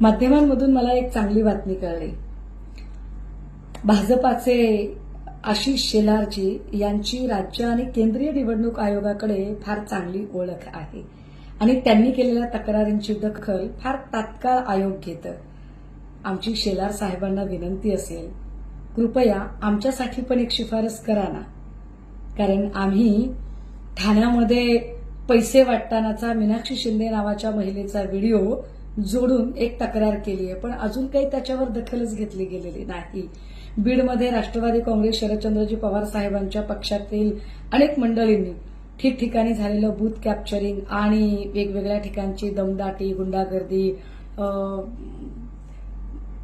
माध्यमांमधून मला एक चांगली बातमी कळली. भाजपाचे आशिष शेलारजी यांची राज्य आणि केंद्रीय निवडणूक आयोगाकडे फार चांगली ओळख आहे. आणि त्यांनी केलेल्या तक्रारींची दखल फार तात्काळ आयोग घेतं. आमची शेलार साहेबांना विनंती असेल कृपया आमच्यासाठी पण एक शिफारस करा ना. कारण आम्ही ठाण्यामध्ये पैसे वाटतानाचा मीनाक्षी शिंदे नावाच्या महिलेचा व्हिडिओ जोडून एक तक्रार केली आहे. पण अजून काही त्याच्यावर दखलच घेतली गेलेली नाही. बीडमध्ये राष्ट्रवादी काँग्रेस शरदचंद्रजी पवार साहेबांच्या पक्षातील अनेक मंडळींनी ठिकठिकाणी झालेलं बूथ कॅप्चरिंग आणि वेगवेगळ्या ठिकाणची दमदाटी गुंडागर्दी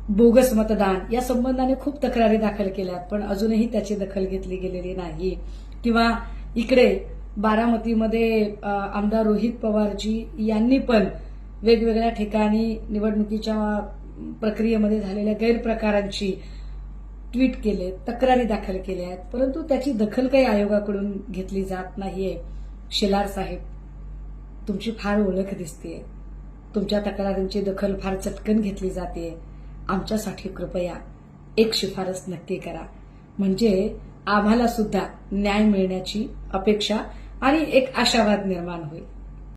बोगस मतदान या संबंधाने खूप तक्रारी दाखल केल्यात. पण अजूनही त्याची दखल घेतली गेलेली नाही. किंवा इकडे बारामतीमध्ये आमदार रोहित पवारजी यांनी पण वेगवेगळ्या ठिकाणी निवडणुकीच्या प्रक्रियेमध्ये झालेल्या गैरप्रकारांची ट्विट केले तक्रारी दाखल केल्या आहेत. परंतु त्याची दखल काही आयोगाकडून घेतली जात नाहीये. शेलार साहेब तुमची फार ओळख दिसते तुमच्या तक्रारींची दखल फार चटकन घेतली जाते आमच्यासाठी कृपया एक शिफारस नक्की करा. म्हणजे आम्हाला सुद्धा न्याय मिळण्याची अपेक्षा आणि एक आशावाद निर्माण होईल.